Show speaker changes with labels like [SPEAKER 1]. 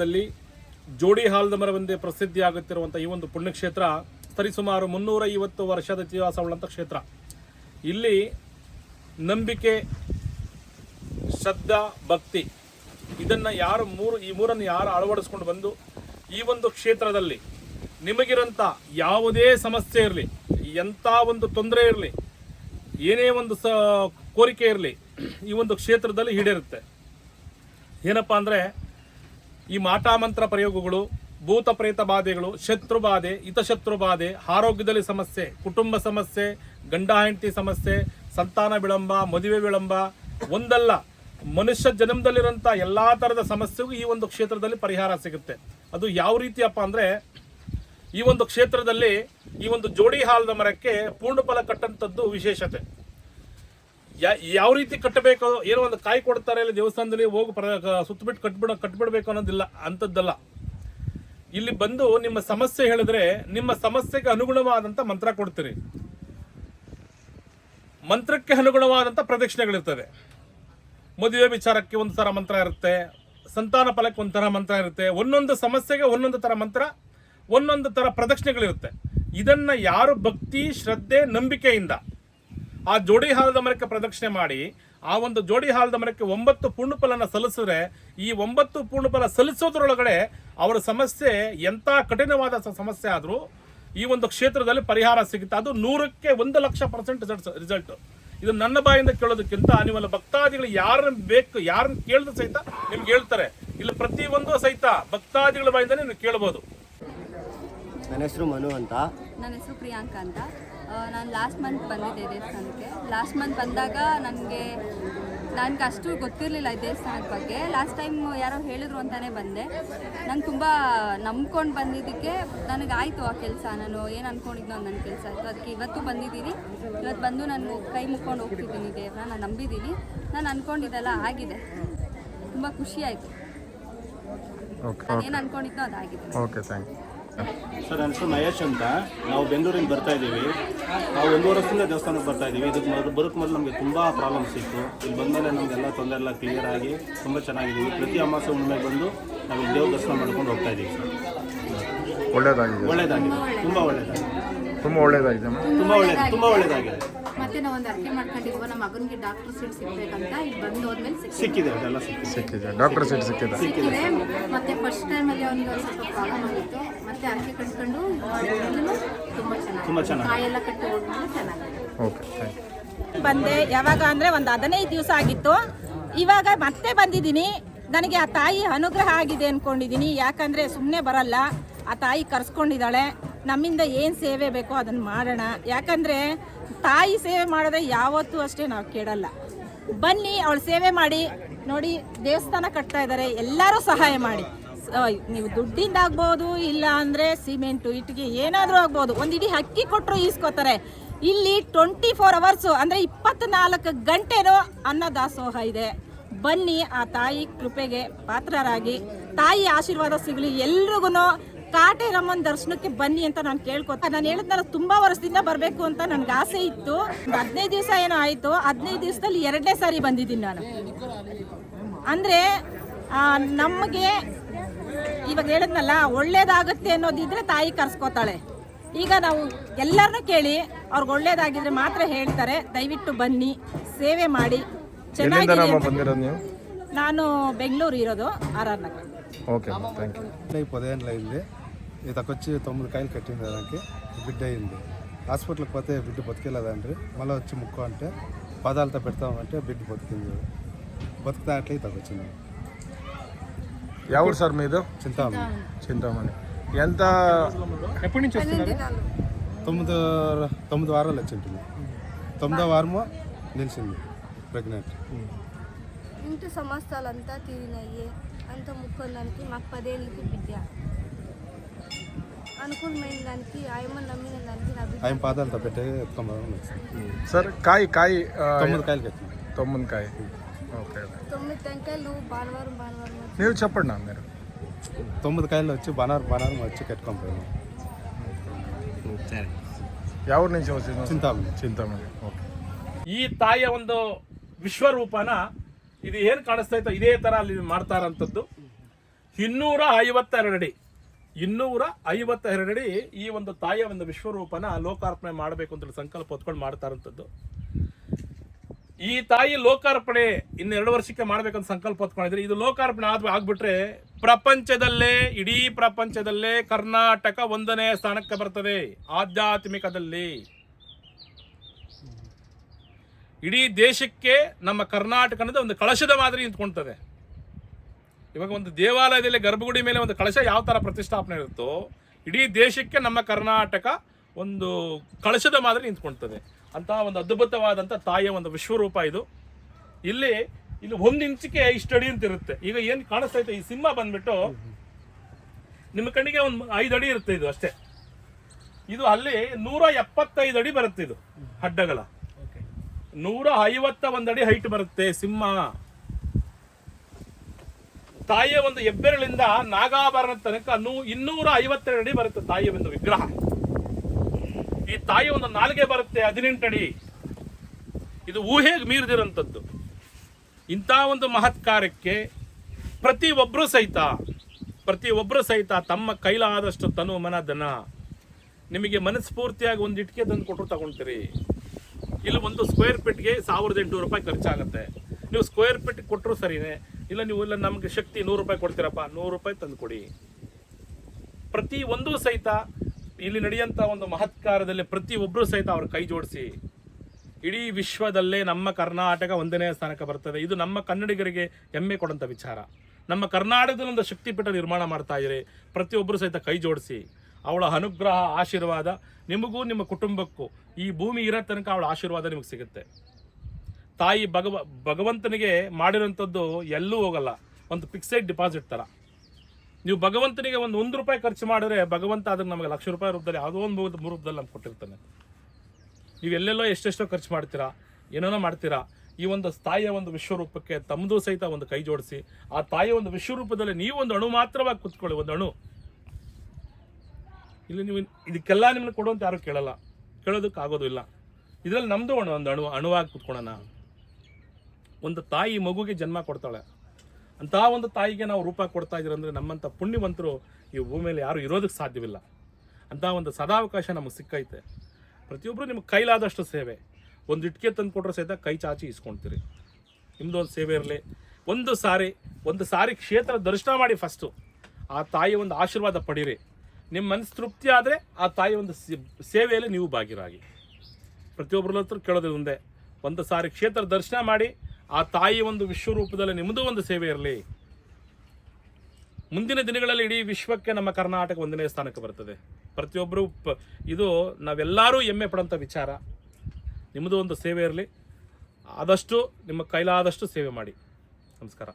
[SPEAKER 1] ದಲ್ಲಿ ಜೋಡಿ ಹಾಲ್ದ ಮರವೆಂದೇ ಪ್ರಸಿದ್ಧಿಯಾಗುತ್ತಿರುವಂಥ ಈ ಒಂದು ಪುಣ್ಯಕ್ಷೇತ್ರ ಸರಿಸುಮಾರು ಮುನ್ನೂರ ಐವತ್ತು ವರ್ಷದ ಇತಿಹಾಸವುಳ್ಳಂಥ ಕ್ಷೇತ್ರ. ಇಲ್ಲಿ ನಂಬಿಕೆ, ಶ್ರದ್ಧಾ, ಭಕ್ತಿ ಇದನ್ನು ಯಾರು ಮೂರು ಈ ಮೂರನ್ನು ಯಾರು ಅಳವಡಿಸ್ಕೊಂಡು ಬಂದು ಈ ಒಂದು ಕ್ಷೇತ್ರದಲ್ಲಿ ನಿಮಗಿರೋಂಥ ಯಾವುದೇ ಸಮಸ್ಯೆ ಇರಲಿ ಎಂಥ ಒಂದು ತೊಂದರೆ ಇರಲಿ, ಏನೇ ಒಂದು ಸ ಕೋರಿಕೆ ಇರಲಿ ಈ ಒಂದು ಕ್ಷೇತ್ರದಲ್ಲಿ ಈಡೇರುತ್ತೆ. ಏನಪ್ಪಾ ಅಂದರೆ ಈ ಮಾಟಾಮಂತ್ರ ಪ್ರಯೋಗಗಳು ಭೂತ ಪ್ರೇತ ಬಾಧೆಗಳು, ಶತ್ರು ಬಾಧೆ, ಹಿತಶತ್ರು ಬಾಧೆ, ಆರೋಗ್ಯದಲ್ಲಿ ಸಮಸ್ಯೆ, ಕುಟುಂಬ ಸಮಸ್ಯೆ, ಗಂಡ ಹೆಂಡತಿ ಸಮಸ್ಯೆ, ಸಂತಾನ ವಿಳಂಬ, ಮದುವೆ ವಿಳಂಬ, ಒಂದಲ್ಲ, ಮನುಷ್ಯ ಜನ್ಮದಲ್ಲಿರೋಂಥ ಎಲ್ಲಾ ಥರದ ಸಮಸ್ಯೆಗೂ ಈ ಒಂದು ಕ್ಷೇತ್ರದಲ್ಲಿ ಪರಿಹಾರ ಸಿಗುತ್ತೆ. ಅದು ಯಾವ ರೀತಿಯಪ್ಪ ಅಂದರೆ, ಈ ಒಂದು ಕ್ಷೇತ್ರದಲ್ಲಿ ಈ ಒಂದು ಜೋಡಿ ಹಾಲದ ಮರಕ್ಕೆ ಪೂರ್ಣ ಫಲ ಕಟ್ಟಂಥದ್ದು ವಿಶೇಷತೆ. ಯಾವ ರೀತಿ ಕಟ್ಟಬೇಕು ಏನೋ ಒಂದು ಕಾಯಿ ಕೊಡ್ತಾರೆ ಇಲ್ಲ ದೇವಸ್ಥಾನದಲ್ಲಿ ಹೋಗಿ ಪ್ರ ಸುತ್ತಬಿಟ್ಟು ಕಟ್ಬಿಡ ಕಟ್ಬಿಡ್ಬೇಕು ಅನ್ನೋದಿಲ್ಲ, ಅಂಥದ್ದಲ್ಲ. ಇಲ್ಲಿ ಬಂದು ನಿಮ್ಮ ಸಮಸ್ಯೆ ಹೇಳಿದ್ರೆ ನಿಮ್ಮ ಸಮಸ್ಯೆಗೆ ಅನುಗುಣವಾದಂಥ ಮಂತ್ರ ಕೊಡ್ತೀರಿ. ಮಂತ್ರಕ್ಕೆ ಅನುಗುಣವಾದಂಥ ಪ್ರದಕ್ಷಿಣೆಗಳಿರ್ತದೆ. ಮದುವೆ ವಿಚಾರಕ್ಕೆ ಒಂದು ಥರ ಮಂತ್ರ ಇರುತ್ತೆ, ಸಂತಾನ ಫಲಕ್ಕೆ ಒಂಥರ ಮಂತ್ರ ಇರುತ್ತೆ, ಒಂದೊಂದು ಸಮಸ್ಯೆಗೆ ಒಂದೊಂದು ಥರ ಮಂತ್ರ, ಒಂದೊಂದು ಥರ ಪ್ರದಕ್ಷಿಣೆಗಳಿರುತ್ತೆ. ಇದನ್ನ ಯಾರು ಭಕ್ತಿ, ಶ್ರದ್ಧೆ, ನಂಬಿಕೆಯಿಂದ ಆ ಜೋಡಿ ಹಾಲದ ಮರಕ್ಕೆ ಪ್ರದಕ್ಷಿಣೆ ಮಾಡಿ, ಆ ಒಂದು ಜೋಡಿ ಹಾಲದ ಮರಕ್ಕೆ ಒಂಬತ್ತು ಪೂರ್ಣಫಲನ ಸಲ್ಲಿಸಿದ್ರೆ, ಈ ಒಂಬತ್ತು ಪೂರ್ಣಫಲ ಸಲ್ಲಿಸೋದ್ರೊಳಗಡೆ ಅವರ ಸಮಸ್ಯೆ ಎಂಥ ಕಠಿಣವಾದ ಸಮಸ್ಯೆ ಆದರೂ ಈ ಒಂದು ಕ್ಷೇತ್ರದಲ್ಲಿ ಪರಿಹಾರ ಸಿಗುತ್ತೆ. ಅದು ನೂರಕ್ಕೆ ಒಂದು ಲಕ್ಷ ಪರ್ಸೆಂಟ್ ರಿಸಲ್ಟ್ ಇದು ನನ್ನ ಬಾಯಿಂದ ಕೇಳೋದಕ್ಕಿಂತ ನೀವೆಲ್ಲ ಭಕ್ತಾದಿಗಳು ಯಾರನ್ನ ಬೇಕು, ಯಾರನ್ನ ಕೇಳಿದ್ರು ಸಹಿತ ನಿಮ್ಗೆ ಹೇಳ್ತಾರೆ. ಇಲ್ಲಿ ಪ್ರತಿಯೊಂದು ಸಹಿತ ಭಕ್ತಾದಿಗಳ ಬಾಯಿಂದ ನೀವು ಕೇಳ್ಬೋದು.
[SPEAKER 2] ನನ್ನ ಹೆಸರು ಮನು ಅಂತ.
[SPEAKER 3] ನನ್ನ ಹೆಸರು ಪ್ರಿಯಾಂಕ ಅಂತ. ನಾನು ಲಾಸ್ಟ್ ಮಂತ್ ಬಂದಿದ್ದೆ ದೇವಸ್ಥಾನಕ್ಕೆ. ಲಾಸ್ಟ್ ಮಂತ್ ಬಂದಾಗ ನನಗೆ ನನಗೆ ಅಷ್ಟು ಗೊತ್ತಿರಲಿಲ್ಲ ಈ ದೇವಸ್ಥಾನದ ಬಗ್ಗೆ. ಲಾಸ್ಟ್ ಟೈಮ್ ಯಾರೋ ಹೇಳಿದ್ರು ಅಂತಲೇ ಬಂದೆ. ನಾನು ತುಂಬ ನಂಬ್ಕೊಂಡು ಬಂದಿದ್ದಕ್ಕೆ ನನಗಾಯಿತು ಆ ಕೆಲಸ. ನಾನು ಏನು ಅಂದ್ಕೊಂಡಿದ್ನೋ ಅದು ನನ್ನ ಕೆಲಸ. ಆಯಿತು ಅದಕ್ಕೆ ಇವತ್ತು ಬಂದಿದ್ದೀನಿ. ಇವತ್ತು ಬಂದು ನಾನು ಕೈ ಮುಕ್ಕೊಂಡು ಹೋಗ್ತಿದ್ದೀನಿ ದೇವ್ರನ್ನ ನಾನು ನಂಬಿದ್ದೀನಿ. ನಾನು ಅಂದ್ಕೊಂಡಿದ್ದೆಲ್ಲ ಆಗಿದೆ. ತುಂಬ ಖುಷಿ ಆಯಿತು.
[SPEAKER 4] ಓಕೆ
[SPEAKER 3] ನಾನು ಏನು ಅಂದ್ಕೊಂಡಿದ್ನೋ ಅದಾಗಿದೆ
[SPEAKER 4] ಓಕೆ ಥ್ಯಾಂಕ್ ಯು
[SPEAKER 5] ಸರ್ ನನ್ನ ಹೆಸರು ಮಹೇಶ್ ಅಂತ. ನಾವು ಬೆಂಗಳೂರಿಂದ ಬರ್ತಾ ಇದ್ದೀವಿ. ನಾವು ಒಂದು ವರ್ಷದಿಂದ ದೇವಸ್ಥಾನಕ್ಕೆ ಬರ್ತಾ ಇದ್ದೀವಿ. ಇದಕ್ಕೆ ಮೊದಲು ಬರೋಕ್ಕೆ ಮೊದಲು ನಮಗೆ ತುಂಬ ಪ್ರಾಬ್ಲಮ್ಸ್ ಇತ್ತು ಇಲ್ಲಿ ಬಂದಮೇಲೆ ನಮಗೆಲ್ಲ ತೊಂದರೆ ಎಲ್ಲ ಕ್ಲಿಯರ್ ಆಗಿ ತುಂಬ ಚೆನ್ನಾಗಿದ್ದೀವಿ ಪ್ರತಿ ಅಮಾಸೆ ಹುಣ್ಣಿಮೆ ಬಂದು ನಾವು ದೇವ ದೇವ್ರ ದರ್ಶನ ಮಾಡ್ಕೊಂಡು ಹೋಗ್ತಾ ಇದ್ದೀವಿ ಸರ್.
[SPEAKER 4] ಒಳ್ಳೇದಾಗಿದೆ.
[SPEAKER 5] ಒಳ್ಳೇದಾಗಿದೆ. ತುಂಬ ಒಳ್ಳೇದಾಗಿದೆ.
[SPEAKER 4] ತುಂಬ ಒಳ್ಳೇದಾಗಿದೆ ಅಮ್ಮ
[SPEAKER 5] ತುಂಬ ಒಳ್ಳೇದು ತುಂಬ ಒಳ್ಳೇದಾಗಿದೆ.
[SPEAKER 6] ಮತ್ತೆ ನಾವು ಒಂದು ಅರ್ಕೆ ಮಾಡ್ಕೊಂಡಿದ್ವು ನಮ್ಮ ಮಗನಿಗೆ ಡಾಕ್ಟರ್ ಸೀಟ್ ಸಿಗ್ಬೇಕಂತ ಇಲ್ಲಿ ಬಂದು ಹೋದ್ಮೇಲೆ ಸಿಕ್ಕಿದೆ.
[SPEAKER 5] ಸಿಕ್ಕಿದೆ ಅದೆಲ್ಲ ಸಿಕ್ಕಿದೆ.
[SPEAKER 4] ಡಾಕ್ಟರ್ ಸೀಟ್ ಸಿಕ್ಕಿದೆ.
[SPEAKER 6] ಸಿಕ್ಕಿದೆ. ಮತ್ತೆ ಫಸ್ಟ್ ಟೈಮಲ್ಲಿ ಅವನಿಗೆ ಒಂದು ಸ್ವಲ್ಪ ಪ್ರಾಬ್ಲಮ್ ಆಗಿತ್ತು. ಮತ್ತೆ ಅರ್ಕೆ ಕಟ್ಕೊಂಡು ತುಂಬ ಚೆನ್ನಾಗಿ ಕಾಯೆಲ್ಲ ಕಟ್ಟಿ ಹೋದ್ಮೇಲೆ ಚೆನ್ನಾಗಿದೆ.
[SPEAKER 4] ಓಕೆ
[SPEAKER 7] ಬಂದೆ ಯಾವಾಗ ಅಂದರೆ ಒಂದು ಹದಿನೈದು ದಿವಸ ಆಗಿತ್ತು. ಇವಾಗ ಮತ್ತೆ ಬಂದಿದ್ದೀನಿ. ನನಗೆ ಆ ತಾಯಿ ಅನುಗ್ರಹ ಆಗಿದೆ ಅಂದ್ಕೊಂಡಿದ್ದೀನಿ ಯಾಕಂದರೆ ಸುಮ್ಮನೆ ಬರಲ್ಲ. ಆ ತಾಯಿ ಕರ್ಸ್ಕೊಂಡಿದ್ದಾಳೆ. ನಮ್ಮಿಂದ ಏನು ಸೇವೆ ಬೇಕೋ ಅದನ್ನು ಮಾಡೋಣ. ಯಾಕಂದರೆ ತಾಯಿ ಸೇವೆ ಮಾಡಿದ್ರೆ ಯಾವತ್ತೂ ಅಷ್ಟೇ ನಾವು ಕೇಳಲ್ಲ. ಬನ್ನಿ, ಅವಳು ಸೇವೆ ಮಾಡಿ. ನೋಡಿ, ದೇವಸ್ಥಾನ ಕಟ್ತಾ ಇದ್ದಾರೆ ಎಲ್ಲರೂ ಸಹಾಯ ಮಾಡಿ. ನೀವು ದುಡ್ಡಿಂದ ಆಗ್ಬೋದು, ಇಲ್ಲ ಅಂದರೆ ಸಿಮೆಂಟು ಇಟ್ಟಿಗೆ ಏನಾದರೂ ಆಗ್ಬೋದು. ಒಂದು ಇಡೀ ಅಕ್ಕಿ ಕೊಟ್ಟರು ಈಸ್ಕೋತಾರೆ. ಇಲ್ಲಿ ಟ್ವೆಂಟಿ ಫೋರ್ ಅವರ್ಸು, ಅಂದರೆ ಇಪ್ಪತ್ನಾಲ್ಕು ಗಂಟೆನೂ ಅನ್ನದಾಸೋಹ ಇದೆ. ಬನ್ನಿ, ಆ ತಾಯಿ ಕೃಪೆಗೆ ಪಾತ್ರರಾಗಿ. ತಾಯಿ ಆಶೀರ್ವಾದ ಸಿಗಲಿ ಎಲ್ರಿಗೂ ಕಾಟೆ ಕಾಟೇರಮ್ಮನ ದರ್ಶನಕ್ಕೆ ಬನ್ನಿ ಅಂತ ನಾನು ಕೇಳ್ಕೊತ ನಾನು ಹೇಳಿದ್ನಲ್ಲ ತುಂಬಾ ವರ್ಷದಿಂದ ಬರಬೇಕು ಅಂತ ನನ್ಗೆ ಆಸೆ ಇತ್ತು. ಹದಿನೈದು ದಿವಸ ಏನೋ ಆಯ್ತು. ಹದಿನೈದು ದಿವಸದಲ್ಲಿ ಎರಡನೇ ಸಾರಿ ಬಂದಿದ್ದೀನಿ ನಾನು. ಅಂದ್ರೆ ನಮಗೆ ಇವಾಗ ಹೇಳಿದ್ನಲ್ಲ ಒಳ್ಳೇದಾಗುತ್ತೆ ಅನ್ನೋದಿದ್ರೆ ತಾಯಿ ಕರ್ಸ್ಕೊತಾಳೆ. ಈಗ ನಾವು ಎಲ್ಲರನ್ನೂ ಕೇಳಿ ಅವ್ರಿಗೆ ಒಳ್ಳೇದಾಗಿದ್ರೆ ಮಾತ್ರ ಹೇಳ್ತಾರೆ. ದಯವಿಟ್ಟು ಬನ್ನಿ ಸೇವೆ ಮಾಡಿ.
[SPEAKER 4] ಚೆನ್ನಾಗಿ
[SPEAKER 7] ನಾನು ಬೆಂಗಳೂರು ಇರೋದು R
[SPEAKER 4] R Nagar. Okay
[SPEAKER 8] thank you ಪದೇ ఇతకొచ్చి తొమ్మిది కాయలు కట్టింది దానికి బిడ్డ అయింది. హాస్పిటల్కి పోతే బిడ్డ బతికేలేదండ్రి మళ్ళీ వచ్చి ముక్కు అంటే పదాలతో పెడతామంటే బిడ్డ బతికింది. బతుకుతా అట్లే ఇతకు వచ్చింది
[SPEAKER 4] ఎవరు సార్ మీద?
[SPEAKER 8] చింతామణి.
[SPEAKER 4] చింతామణి. ఎంత
[SPEAKER 1] ఎప్పటి నుంచి వస్తుంది
[SPEAKER 8] తొమ్మిది తొమ్మిది వారాలు వచ్చింటుంది. తొమ్మిదో వారము నిలిచింది ప్రెగ్నెంట్.
[SPEAKER 3] ఇంటి సమస్తాలంతా తీరినయ్యే అంత ముక్కొందానికి మాకు పదేళ్ళకి బిడ్డ.
[SPEAKER 4] ಅನುಕೂಲ
[SPEAKER 8] ಮೈಂಡ್ ಅಲ್ಲಿ ಆಯಮ
[SPEAKER 4] ಸರ್ ಕಾಯಿ ಕಾಯಿ
[SPEAKER 3] 9 ಕಾಯಿ 9 ಕಾಯಿ. ಓಕೆ
[SPEAKER 4] ನೀವು ಹೇಳಿ ನಾನು
[SPEAKER 8] 9 ಕಾಯಿಲು వచ్చి ಬನಾರ ಬನಾರ ಅಂತಾ ಕೇಳ್ಕೊಂಡು
[SPEAKER 4] ಬರೋಣ ಸರ್ ಯಾವ ಚಿಂತಾ
[SPEAKER 8] ಚಿಂತಾ
[SPEAKER 4] ಮಾಡಿ ಓಕೆ.
[SPEAKER 1] ಈ ತಾಯಿಯ ಒಂದು ವಿಶ್ವರೂಪಾನ ಇದು ಏನ್ ಕಾಣಿಸ್ತಾ ಇದೆ ಇದೇ ತರ ಅಲ್ಲಿ ಮಾಡ್ತಾರೆ ಇನ್ನೂರ 250 ರೆಡಿ ಇನ್ನೂರ ಐವತ್ತ ಅಡಿ ಈ ಒಂದು ತಾಯಿಯ ಒಂದು ವಿಶ್ವರೂಪನ ಲೋಕಾರ್ಪಣೆ ಮಾಡಬೇಕು ಅಂತ ಸಂಕಲ್ಪ ಹೊತ್ಕೊಂಡು ಮಾಡ್ತಾ ಇರೋಂಥದ್ದು ಈ ತಾಯಿ ಲೋಕಾರ್ಪಣೆ ಇನ್ನೆರಡು ವರ್ಷಕ್ಕೆ ಮಾಡ್ಬೇಕಂತ ಸಂಕಲ್ಪ ಹೊತ್ಕೊಂಡಿದ್ರೆ ಇದು ಲೋಕಾರ್ಪಣೆ ಆದ್ ಆಗ್ಬಿಟ್ರೆ ಪ್ರಪಂಚದಲ್ಲೇ, ಇಡೀ ಪ್ರಪಂಚದಲ್ಲೇ ಕರ್ನಾಟಕ ಒಂದನೇ ಸ್ಥಾನಕ್ಕೆ ಬರ್ತದೆ ಆಧ್ಯಾತ್ಮಿಕದಲ್ಲಿ. ಇಡೀ ದೇಶಕ್ಕೆ ನಮ್ಮ ಕರ್ನಾಟಕ ಒಂದು ಕಳಶದ ಮಾದರಿ ನಿಂತ್ಕೊಳ್ತದೆ. ಇವಾಗ ಒಂದು ದೇವಾಲಯದಲ್ಲಿ ಗರ್ಭಗುಡಿ ಮೇಲೆ ಒಂದು ಕಳಶ ಯಾವ ಥರ ಪ್ರತಿಷ್ಠಾಪನೆ ಇರುತ್ತೋ ಇಡೀ ದೇಶಕ್ಕೆ ನಮ್ಮ ಕರ್ನಾಟಕ ಒಂದು ಕಳಶದ ಮಾದರಿ ನಿಂತ್ಕೊಳ್ತದೆ. ಅಂತಹ ಒಂದು ಅದ್ಭುತವಾದಂಥ ತಾಯಿಯ ಒಂದು ವಿಶ್ವರೂಪ ಇದು. ಇಲ್ಲಿ ಇಲ್ಲಿ ಒಂದು ಇಂಚಿಗೆ ಇಷ್ಟಡಿ ಅಡಿ ಅಂತ ಇರುತ್ತೆ. ಈಗ ಏನು ಕಾಣಿಸ್ತೈತೆ ಈ ಸಿಂಹ ಬಂದ್ಬಿಟ್ಟು ನಿಮ್ಮ ಕಣ್ಣಿಗೆ ಒಂದು ಐದು ಅಡಿ ಇರುತ್ತೆ ಇದು ಅಷ್ಟೇ. ಇದು ಅಲ್ಲಿ ನೂರ ಎಪ್ಪತ್ತೈದು ಅಡಿ ಬರುತ್ತೆ ಇದು ಅಡ್ಡಗಳ ನೂರ ಐವತ್ತ ಒಂದು ಅಡಿ ಹೈಟ್ ಬರುತ್ತೆ ಸಿಂಹ. ತಾಯಿಯ ಒಂದು ಹೆಬ್ಬೆರಳಿಂದ ನಾಗಾಭರಣ ತನಕ ನೂ ಇನ್ನೂರ ಐವತ್ತೆರಡು ಅಡಿ ಬರುತ್ತೆ ತಾಯಿಯ ಒಂದು ವಿಗ್ರಹ. ಈ ತಾಯಿಯ ಒಂದು ನಾಲ್ಗೆ ಬರುತ್ತೆ ಹದಿನೆಂಟು ಅಡಿ. ಇದು ಊಹೆಗೆ ಮೀರಿದಿರೋಂಥದ್ದು ಇಂಥ ಒಂದು ಮಹತ್ ಕಾರ್ಯಕ್ಕೆ ಪ್ರತಿ ಒಬ್ಬರು ಸಹಿತ, ಪ್ರತಿ ಒಬ್ಬರು ಸಹಿತ ತಮ್ಮ ಕೈಲಾದಷ್ಟು ತನು ಮನ ಧನ ನಿಮಗೆ ಮನಸ್ಫೂರ್ತಿಯಾಗಿ ಒಂದು ಇಟ್ಟಿಗೆ ತಂದು ಕೊಟ್ಟರು ತಗೊಳ್ತೀರಿ. ಇಲ್ಲಿ ಒಂದು ಸ್ಕ್ವೇರ್ ಫೀಟ್ಗೆ ಸಾವಿರದ ಎಂಟುನೂರು ರೂಪಾಯಿ ಖರ್ಚಾಗುತ್ತೆ. ನೀವು ಸ್ಕ್ವೇರ್ ಫೀಟ್ ಕೊಟ್ಟರು ಸರಿನೇ ಇಲ್ಲ ನೀವು ಇಲ್ಲ ನಮಗೆ ಶಕ್ತಿ ನೂರು ರೂಪಾಯಿ ಕೊಡ್ತೀರಪ್ಪ, ನೂರು ರೂಪಾಯಿ ತಂದು ಕೊಡಿ. ಪ್ರತಿ ಒಂದು ಸಹಿತ ಇಲ್ಲಿ ನಡೆಯುವಂಥ ಒಂದು ಮಹತ್ಕಾರದಲ್ಲಿ ಪ್ರತಿ ಒಬ್ಬರು ಸಹಿತ ಅವ್ರ ಕೈ ಜೋಡಿಸಿ. ಇಡೀ ವಿಶ್ವದಲ್ಲೇ ನಮ್ಮ ಕರ್ನಾಟಕ ಒಂದನೇ ಸ್ಥಾನಕ್ಕೆ ಬರ್ತದೆ. ಇದು ನಮ್ಮ ಕನ್ನಡಿಗರಿಗೆ ಹೆಮ್ಮೆ ಕೊಡೋಂಥ ವಿಚಾರ. ನಮ್ಮ ಕರ್ನಾಟಕದಲ್ಲಿ ಒಂದು ಶಕ್ತಿಪೀಠ ನಿರ್ಮಾಣ ಮಾಡ್ತಾ ಪ್ರತಿ ಪ್ರತಿಯೊಬ್ಬರು ಸಹಿತ ಕೈ ಜೋಡಿಸಿ. ಅವಳ ಅನುಗ್ರಹ, ಆಶೀರ್ವಾದ ನಿಮಗೂ ನಿಮ್ಮ ಕುಟುಂಬಕ್ಕೂ ಈ ಭೂಮಿ ಇರೋ ತನಕ ಅವಳ ಆಶೀರ್ವಾದ ನಿಮಗೆ ಸಿಗುತ್ತೆ. ತಾಯಿ ಭಗವ, ಭಗವಂತನಿಗೆ ಮಾಡಿರೋಂಥದ್ದು ಎಲ್ಲೂ ಹೋಗಲ್ಲ. ಒಂದು ಫಿಕ್ಸೆಡ್ ಡಿಪಾಸಿಟ್ ಥರ ನೀವು ಭಗವಂತನಿಗೆ ಒಂದು ಒಂದು ರೂಪಾಯಿ ಖರ್ಚು ಮಾಡಿದ್ರೆ ಭಗವಂತ ಅದನ್ನು ನಮಗೆ ಲಕ್ಷ ರೂಪಾಯಿ ರೂಪದಲ್ಲಿ ಯಾವುದೋ ಒಂದು ಮೂರು ರೂಪದಲ್ಲಿ ನಮ್ಗೆ ಕೊಟ್ಟಿರ್ತಾನೆ. ನೀವು ಎಲ್ಲೆಲ್ಲೋ ಎಷ್ಟೆಷ್ಟೋ ಖರ್ಚು ಮಾಡ್ತೀರಾ, ಏನೇನೋ ಮಾಡ್ತೀರಾ, ಈ ಒಂದು ತಾಯಿಯ ಒಂದು ವಿಶ್ವರೂಪಕ್ಕೆ ತಮ್ಮದು ಸಹಿತ ಒಂದು ಕೈ ಜೋಡಿಸಿ, ಆ ತಾಯಿಯ ಒಂದು ವಿಶ್ವರೂಪದಲ್ಲಿ ನೀವು ಒಂದು ಅಣು ಮಾತ್ರವಾಗಿ ಕೂತ್ಕೊಳ್ಳಿ, ಒಂದು ಅಣು. ಇಲ್ಲಿ ನೀವು ಇದಕ್ಕೆಲ್ಲ ನಿಮ್ಮನ್ನು ಕೊಡುವಂತ ಯಾರು ಕೇಳಲ್ಲ. ಕೇಳೋದಕ್ಕೆ ಆಗೋದು ಇಲ್ಲ ಇದರಲ್ಲಿ ನಮ್ಮದು ಒಂದು ಅಣು, ಅಣುವಾಗಿ ಕೂತ್ಕೊಳ್ಳೋಣ. ಒಂದು ತಾಯಿ ಮಗುಗೆ ಜನ್ಮ ಕೊಡ್ತಾಳೆ. ಅಂತ ಒಂದು ತಾಯಿಗೆ ನಾವು ರೂಪ ಕೊಡ್ತಾ ಇದ್ದೀರ ಅಂದರೆ ನಮ್ಮಂಥ ಪುಣ್ಯವಂತರು ಈ ಭೂಮಿಯಲ್ಲಿ ಯಾರು ಇರೋದಕ್ಕೆ ಸಾಧ್ಯವಿಲ್ಲ. ಅಂತ ಒಂದು ಸದಾವಕಾಶ ನಮಗೆ ಸಿಕ್ಕೈತೆ. ಪ್ರತಿಯೊಬ್ಬರು ನಿಮ್ಗೆ ಕೈಲಾದಷ್ಟು ಸೇವೆ. ಒಂದು ಇಟ್ಕೆ ತಂದು ಕೊಟ್ಟರೆ ಸಹಿತ ಕೈ ಚಾಚಿ ಇಸ್ಕೊಳ್ತೀರಿ ನಿಮ್ಮದು ಒಂದು ಸೇವೆ ಇರಲಿ. ಒಂದು ಸಾರಿ ಒಂದು ಸಾರಿ ಕ್ಷೇತ್ರ ದರ್ಶನ ಮಾಡಿ ಫಸ್ಟು ಆ ತಾಯಿ ಒಂದು ಆಶೀರ್ವಾದ ಪಡೀರಿ. ನಿಮ್ಮ ಮನಸ್ಸು ತೃಪ್ತಿ ಆದರೆ ಆ ತಾಯಿ ಒಂದು ಸೇವೆಯಲ್ಲಿ ನೀವು ಭಾಗಿರಾಗಿ. ಪ್ರತಿಯೊಬ್ಬರ ಹತ್ರ ಕೇಳೋದು ಒಂದೇ ಒಂದು ಸಾರಿ ಕ್ಷೇತ್ರ ದರ್ಶನ ಮಾಡಿ ಆ ತಾಯಿ ಒಂದು ವಿಶ್ವರೂಪದಲ್ಲಿ ನಿಮ್ಮದು ಒಂದು ಸೇವೆ ಇರಲಿ. ಮುಂದಿನ ದಿನಗಳಲ್ಲಿ ಇಡೀ ವಿಶ್ವಕ್ಕೆ ನಮ್ಮ ಕರ್ನಾಟಕ ಒಂದನೇ ಸ್ಥಾನಕ್ಕೆ ಬರ್ತದೆ. ಪ್ರತಿಯೊಬ್ಬರು ಇದು ನಾವೆಲ್ಲರೂ ಹೆಮ್ಮೆ ಪಡೋಂಥ ವಿಚಾರ. ನಿಮ್ಮದು ಒಂದು ಸೇವೆ ಇರಲಿ. ಆದಷ್ಟು ನಿಮ್ಮ ಕೈಲಾದಷ್ಟು ಸೇವೆ ಮಾಡಿ. ನಮಸ್ಕಾರ.